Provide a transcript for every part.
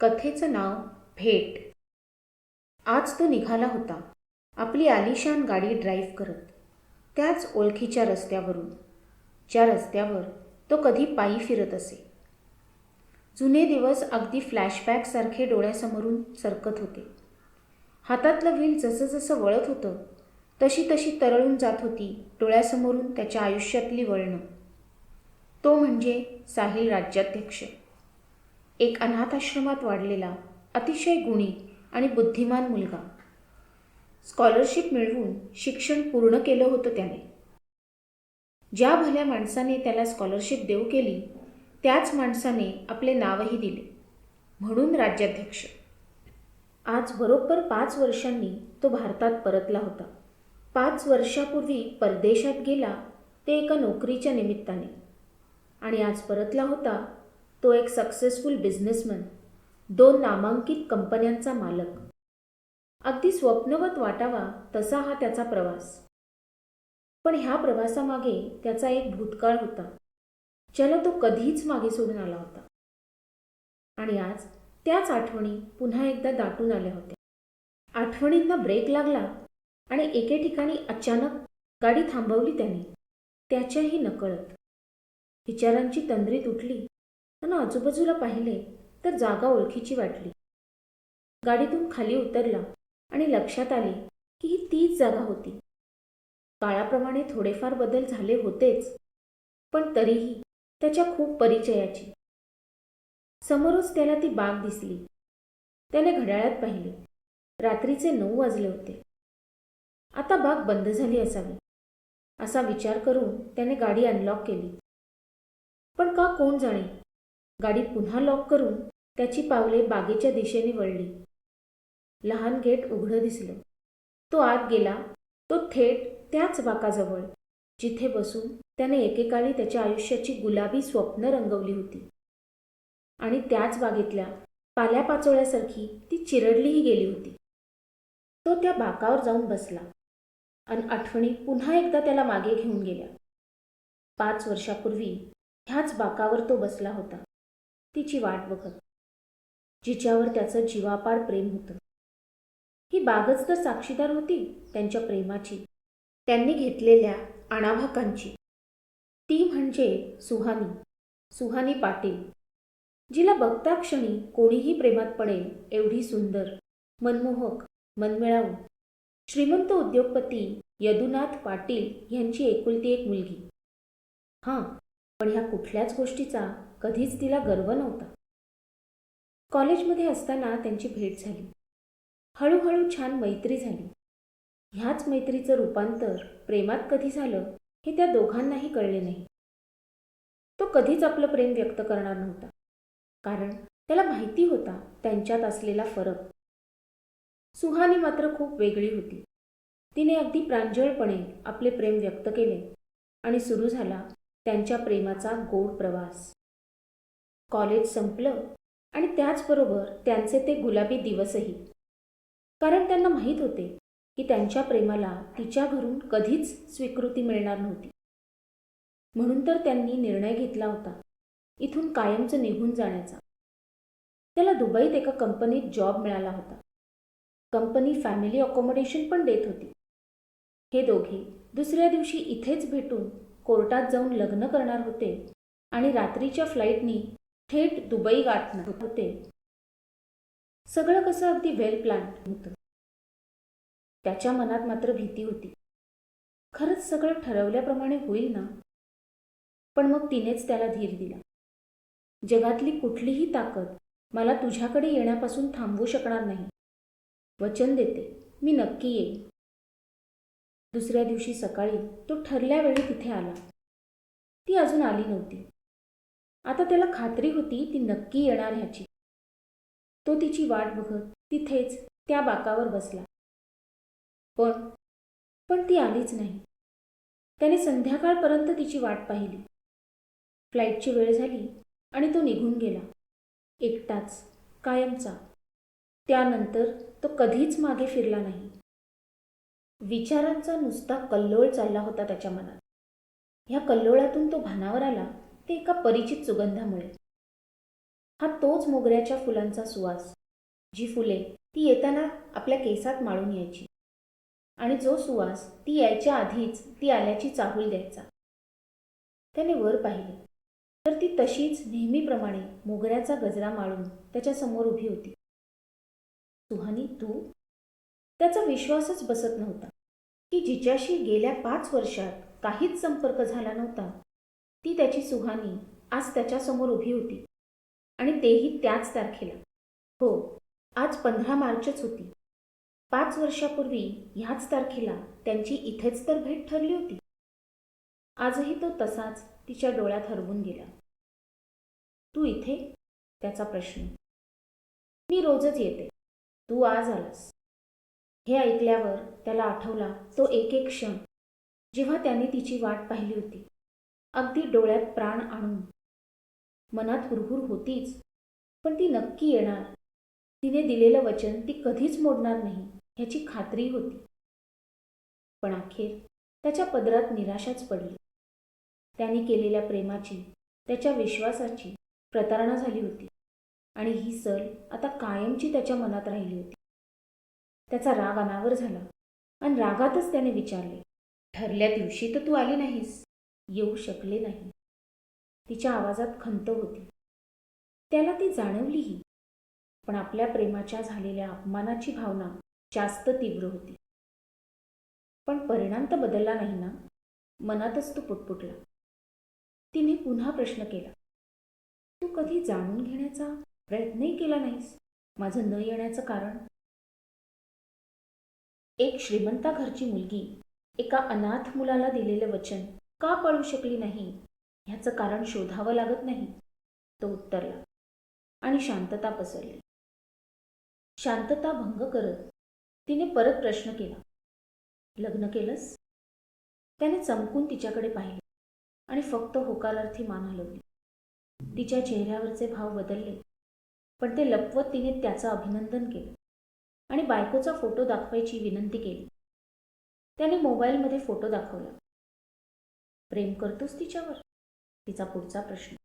कथेचं नाव भेट. आज तो निघाला होता. आपली आलिशान गाडी ड्राईव्ह करत. त्याच ओळखीच्या रस्त्यावरून. ज्या रस्त्यावर तो कधी पायी फिरत असे. जुने दिवस अगदी फ्लॅशबॅकसारखे डोळ्यासमोरून सरकत होते. हातातलं व्हील जसं जसं वळत होतं तशी तशी तरळून जात होती डोळ्यासमोरून त्याच्या आयुष्यातली वळणं. तो म्हणजे साहिल राज्याध्यक्ष. एक अनाथाश्रमात वाढलेला अतिशय गुणी आणि बुद्धिमान मुलगा. स्कॉलरशिप मिळवून शिक्षण पूर्ण केलं होतं त्याने. ज्या भल्या माणसाने त्याला स्कॉलरशिप देऊ केली त्याच माणसाने आपले नावही दिले म्हणून राज्याध्यक्ष. आज बरोबर पाच वर्षांनी तो भारतात परतला होता. पाच वर्षापूर्वी परदेशात गेला ते एका नोकरीच्या निमित्ताने. आणि आज परतला होता तो एक सक्सेसफुल बिझनेसमन दोन नामांकित कंपन्यांचा मालक. अगदी स्वप्नवत वाटावा तसा हा त्याचा प्रवास. पण ह्या प्रवासामागे त्याचा एक भूतकाळ होता ज्याला तो कधीच मागे सोडून आला होता. आणि आज त्याच आठवणी पुन्हा एकदा दाटून आल्या होत्या. आठवणींना ब्रेक लागला आणि एके ठिकाणी अचानक गाडी थांबवली त्याने. त्याच्याही नकळत. विचारांची तंद्रीत उठली आणि आजूबाजूला पाहिले तर जागा ओळखीची वाटली. गाडीतून खाली उतरला आणि लक्षात आले की ही तीच जागा होती. काळाप्रमाणे थोडेफार बदल झाले होतेच पण तरीही त्याच्या खूप परिचयाची. समोरच त्याला ती बाग दिसली. त्याने घड्याळात पाहिले. रात्रीचे नऊ वाजले होते. आता बाग बंद झाली असावी असा विचार करून त्याने गाडी अनलॉक केली. पण का कोण जाणे? गाडी पुन्हा लॉक करून त्याची पावले बागेच्या दिशेने वळली. लहान गेट उघडं दिसलं. तो आत गेला. तो थेट त्याच बाकाजवळ जिथे बसून त्याने एकेकाळी त्याच्या आयुष्याची गुलाबी स्वप्न रंगवली होती. आणि त्याच बागेतल्या पाल्यापाचोळ्यासारखी ती चिरडलीही गेली होती. तो त्या बाकावर जाऊन बसला आणि आठवणी पुन्हा एकदा त्याला मागे घेऊन गेल्या. पाच वर्षापूर्वी ह्याच बाकावर तो बसला होता. तिची वाट बघत जिच्यावर त्याचं जीवापाड प्रेम होतं. ही बागच तर साक्षीदार होती त्यांच्या प्रेमाची त्यांनी घेतलेल्या अणाभाकांची ती म्हणजे सुहानी सुहानी पाटील जिला बघता क्षणी कोणीही प्रेमात पडेल एवढी सुंदर मनमोहक मनमिळावू. श्रीमंत उद्योगपती यदुनाथ पाटील यांची एकुलती एक मुलगी. हां पण ह्या कुठल्याच गोष्टीचा कधीच तिला गर्व नव्हता. कॉलेजमध्ये असताना त्यांची भेट झाली. हळूहळू छान मैत्री झाली. ह्याच मैत्रीचं रूपांतर प्रेमात कधी झालं हे त्या दोघांनाही कळले नाही. तो कधीच आपलं प्रेम व्यक्त करणार नव्हता. कारण त्याला माहिती होता त्यांच्यात असलेला फरक. सुहानी मात्र खूप वेगळी होती. तिने अगदी प्रांजळपणे आपले प्रेम व्यक्त केले आणि सुरू झाला त्यांच्या प्रेमाचा गोड प्रवास. कॉलेज संपलं आणि त्याचबरोबर त्यांचे ते गुलाबी दिवसही. कारण त्यांना माहीत होते की त्यांच्या प्रेमाला तिच्या घरून कधीच स्वीकृती मिळणार नव्हती. म्हणून तर त्यांनी निर्णय घेतला होता इथून कायमचं निघून जाण्याचा. त्याला दुबईत एका कंपनीत जॉब मिळाला होता. कंपनी फॅमिली अकॉमोडेशन पण देत होती. हे दोघे दुसऱ्या दिवशी इथेच भेटून कोर्टात जाऊन लग्न करणार होते आणि रात्रीच्या फ्लाईटनी थेट दुबई गाठणार होते. सगळं कसं अगदी वेल प्लॅन होतं. त्याच्या मनात मात्र भीती होती. खरंच सगळं ठरवल्याप्रमाणे होईल ना? पण मग तिनेच त्याला धीर दिला. जगातली कुठलीही ताकद मला तुझ्याकडे येण्यापासून थांबवू शकणार नाही. वचन देते मी नक्की येईन. दुसऱ्या दिवशी सकाळी तो ठरल्या वेळी तिथे आला. ती अजून आली नव्हती. आता त्याला खात्री होती ती नक्की येणार ह्याची. तो तिची वाट बघत तिथेच त्या बाकावर बसला. पण पण ती आलीच नाही. त्याने संध्याकाळपर्यंत तिची वाट पाहिली. फ्लाईटची वेळ झाली आणि तो निघून गेला. एकटाच कायमचा. त्यानंतर तो कधीच मागे फिरला नाही. विचारांचा नुसता कल्लोळ चालला होता त्याच्या मनात. ह्या कल्लोळातून तो भानावर आला. ते एका परिचित सुगंधामुळे. हा तोच मोगऱ्याच्या फुलांचा सुवास. जी फुले ती येताना आपल्या केसात माळून यायची. आणि जो सुवास ती यायच्या आधीच ती आल्याची चाहूल द्यायचा. त्याने वर पाहिले. तर ती तशीच नेहमीप्रमाणे मोगऱ्याचा गजरा माळून त्याच्यासमोर उभी होती. सुहानी तू? त्याचा विश्वासच बसत नव्हता. की जिच्याशी गेल्या पाच वर्षात काहीच संपर्क झाला नव्हता ती त्याची सुहानी आज त्याच्यासमोर उभी होती. आणि तेही त्याच तारखेला. हो आज पंधरा मार्चच होती. पाच वर्षापूर्वी ह्याच तारखेला त्यांची इथेच तर भेट ठरली होती. आजही तो तसाच तिच्या डोळ्यात हरवून गेला. तू इथे? त्याचा प्रश्न. मी रोजच येते. तू आज आलास. हे ऐकल्यावर त्याला आठवला तो एक एक क्षण जेव्हा त्याने तिची वाट पाहिली होती. अगदी डोळ्यात प्राण आणून. मनात हुरहुर होतीच पण ती नक्की येणार. तिने दिलेलं वचन ती कधीच मोडणार नाही ह्याची खात्री होती. पण अखेर त्याच्या पदरात निराशाच पडली. त्याने केलेल्या प्रेमाची त्याच्या विश्वासाची प्रतारणा झाली होती. आणि ही सल आता कायमची त्याच्या मनात राहिली होती. त्याचा राग अनावर झाला. आणि रागातच त्याने विचारले ठरल्या दिवशी तर तू आली नाहीस. येऊ शकले नाही. तिच्या आवाजात खंत होती. त्याला ती जाणवलीही. पण आपल्या प्रेमाच्या झालेल्या अपमानाची भावना जास्त तीव्र होती. पण परिणाम तर बदलला नाही ना? मनातच तो पुटपुटला. तिने पुन्हा प्रश्न केला. तू कधी जाणून घेण्याचा प्रयत्नही केला नाहीस? माझं न येण्याचं कारण? एक श्रीमंता घरची मुलगी एका अनाथ मुलाला दिलेलं वचन का पळू शकली नाही? ह्याचं कारण शोधावं लागत नाही. तो उत्तरला. आणि शांतता पसरली. शांतता भंग करत तिने परत प्रश्न केला. लग्न केलंस? त्याने चमकून तिच्याकडे पाहिले. आणि फक्त होकारार्थी मान हलवली. तिच्या चेहऱ्यावरचे भाव बदलले. पण ते लपवत तिने त्याचं अभिनंदन केलं. आणि बायकोचा फोटो दाखवायची विनंती केली. त्याने मोबाईलमध्ये फोटो दाखवला. प्रेम करतोस तिच्यावर? तिचा पुढचा प्रश्न.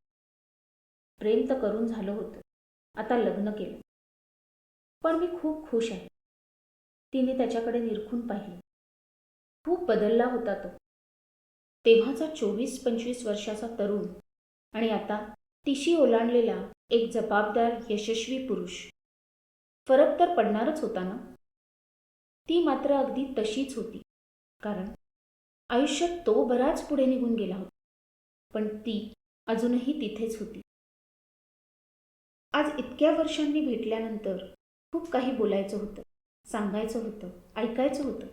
प्रेम तर करून झालं होतं. आता लग्न केलं. पण मी खूप खुश आहे. तिने त्याच्याकडे निरखून पाहिले. खूप बदलला होता तो. तेव्हाचा चोवीस पंचवीस वर्षाचा तरुण आणि आता तिशी ओलांडलेला एक जबाबदार यशस्वी पुरुष. फरक तर पडणारच होता ना? ती मात्र अगदी तशीच होती. कारण आयुष्यात तो बराच पुढे निघून गेला होता. पण ती अजूनही तिथेच होती. आज इतक्या वर्षांनी भेटल्यानंतर खूप काही बोलायचं होतं सांगायचं होतं ऐकायचं होतं.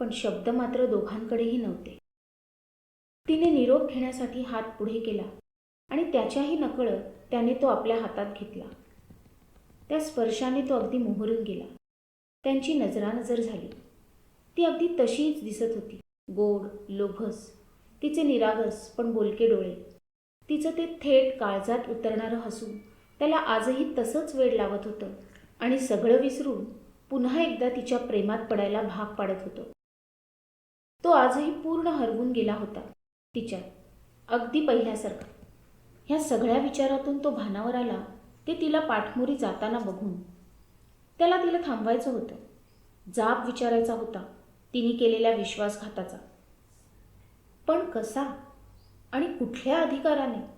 पण शब्द मात्र दोघांकडेही नव्हते. तिने निरोप घेण्यासाठी हात पुढे केला आणि त्याच्याही नकळत त्याने तो आपल्या हातात घेतला. त्या स्पर्शाने तो अगदी मोहरून गेला. त्यांची नजरानजर झाली. ती अगदी तशीच दिसत होती. गोड लोभस. तिचे निरागस पण बोलके डोळे. तिचं ते थेट काळजात उतरणारं हसू. त्याला आजही तसंच वेळ लावत होतं. आणि सगळं विसरून पुन्हा एकदा तिच्या प्रेमात पडायला भाग पाडत होतो. तो आजही पूर्ण हरवून गेला होता तिच्या. अगदी पहिल्यासारखा. ह्या सगळ्या विचारातून तो भानावर आला ते तिला पाठमोरी जाताना बघून. त्याला तिला थांबवायचं होतं. जाब विचारायचा होता. तिने केलेल्या विश्वासघाताचा. पण कसा? आणि कुठल्या अधिकाराने?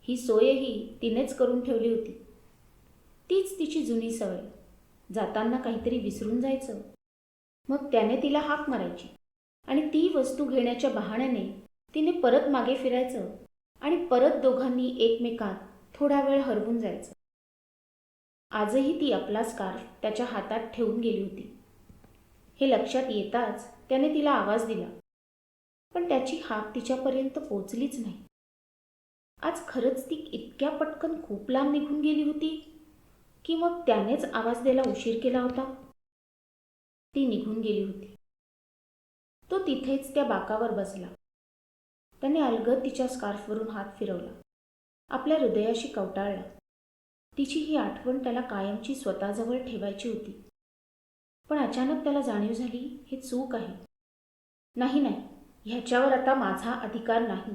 ही सोयही तिनेच करून ठेवली होती. तीच तिची जुनी सवय. जाताना काहीतरी विसरून जायचं. मग त्याने तिला हाक मारायची. आणि ती वस्तू घेण्याच्या बहाण्याने तिने परत मागे फिरायचं आणि परत दोघांनी एकमेकात थोडा वेळ हरवून जायचं. आजही ती आपला स्कार्फ त्याच्या हातात ठेवून गेली होती. हे लक्षात येताच त्याने तिला आवाज दिला. पण त्याची हाक तिच्यापर्यंत पोचलीच नाही. आज खरंच ती इतक्या पटकन खूप लांब निघून गेली होती? की मग त्यानेच आवाज द्यायला उशीर केला होता? ती निघून गेली होती. तो तिथेच त्या बाकावर बसला. त्याने अलगद तिच्या स्कार्फवरून हात फिरवला. आपल्या हृदयाशी कवटाळला. तिची ही आठवण त्याला कायमची स्वतःजवळ ठेवायची होती. पण अचानक त्याला जाणीव झाली हे चूक आहे. नाही नाही ह्याच्यावर आता माझा अधिकार नाही.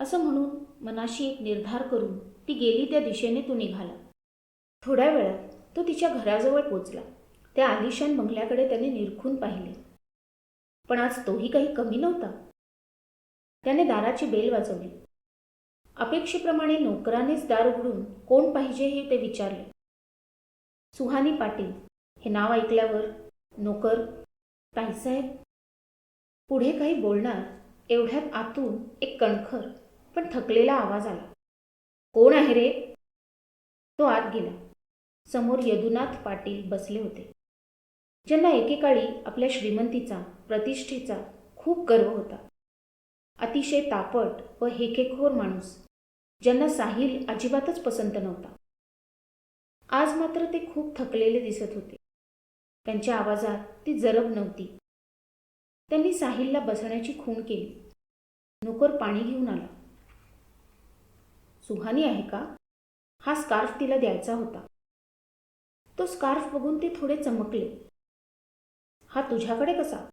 असं म्हणून मनाशी एक निर्धार करून ती गेली त्या दिशेने तो निघाला. थोड्या वेळात तो तिच्या घराजवळ पोचला. त्या आलिशान बंगल्याकडे त्याने निरखून पाहिले. पण आज तोही काही कमी नव्हता. त्याने दाराची बेल वाजवली. अपेक्षेप्रमाणे नोकरानेच दार उघडून कोण पाहिजे हे ते विचारले. सुहानी पाटील हे नाव ऐकल्यावर नोकर ताईसाहेब पुढे काही बोलणार एवढ्यात आतून एक कणखर पण थकलेला आवाज आला. कोण आहे रे? तो आत गेला. समोर यदुनाथ पाटील बसले होते. ज्यांना एकेकाळी आपल्या श्रीमंतीचा प्रतिष्ठेचा खूप गर्व होता. अतिशय तापट व हेकेखोर माणूस ज्यांना साहिल अजिबातच पसंत नव्हता. आज मात्र ते खूप थकलेले दिसत होते. त्यांच्या आवाजात ती जरब नव्हती. त्यांनी साहिलला बसण्याची खूण केली. नोकर पाणी घेऊन आला. सुहानी आहे का? हा स्कार्फ तिला द्यायचा होता. तो स्कार्फ बघून ते थोडे चमकले. हा तुझ्याकडे कसा?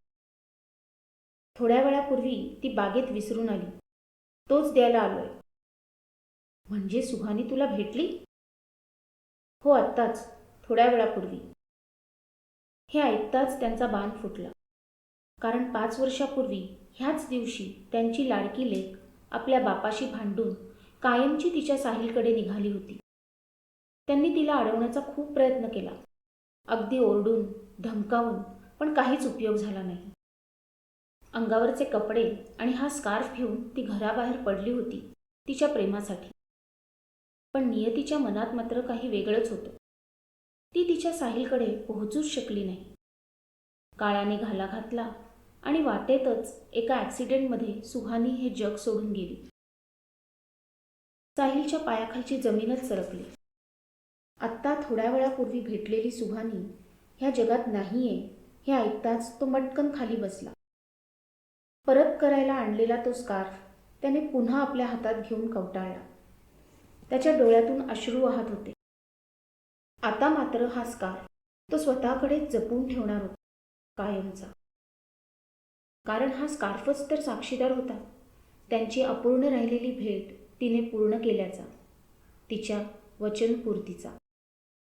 थोड्या वेळापूर्वी ती बागेत विसरून आली. तोच द्यायला आलोय. म्हणजे सुहानी तुला भेटली? हो आत्ताच. थोड्या वेळापूर्वी. हे ऐकताच त्यांचा बाण फुटला. कारण पाच वर्षापूर्वी ह्याच दिवशी त्यांची लाडकी लेख आपल्या बापाशी भांडून कायमची तिच्या साहिलकडे निघाली होती. त्यांनी तिला अडवण्याचा खूप प्रयत्न केला. अगदी ओरडून धमकावून पण काहीच उपयोग झाला नाही. अंगावरचे कपडे आणि हा स्कार्फ घेऊन ती घराबाहेर पडली होती तिच्या प्रेमासाठी. पण नियतीच्या मनात मात्र काही वेगळंच होतं. ती तिच्या साहिलकडे पोहोचूच शकली नाही. काळाने घाला घातला आणि वाटेतच एका ॲक्सिडेंटमध्ये सुहानी हे जग सोडून गेली. साहिलच्या पायाखालची जमीनच सरकली. आत्ता थोड्या वेळापूर्वी भेटलेली सुहानी ह्या जगात नाहीये हे ऐकताच तो मटकन खाली बसला. परत करायला आणलेला तो स्कार्फ त्याने पुन्हा आपल्या हातात घेऊन कवटाळला. त्याच्या डोळ्यातून अश्रू वाहत होते. आता मात्र हा स्कार्फ तो स्वतःकडे जपून ठेवणार होता कायमचा. कारण हा स्कार्फच तर साक्षीदार होता. त्यांची अपूर्ण राहिलेली भेट तिने पूर्ण केल्याचा तिच्या वचनपूर्तीचा.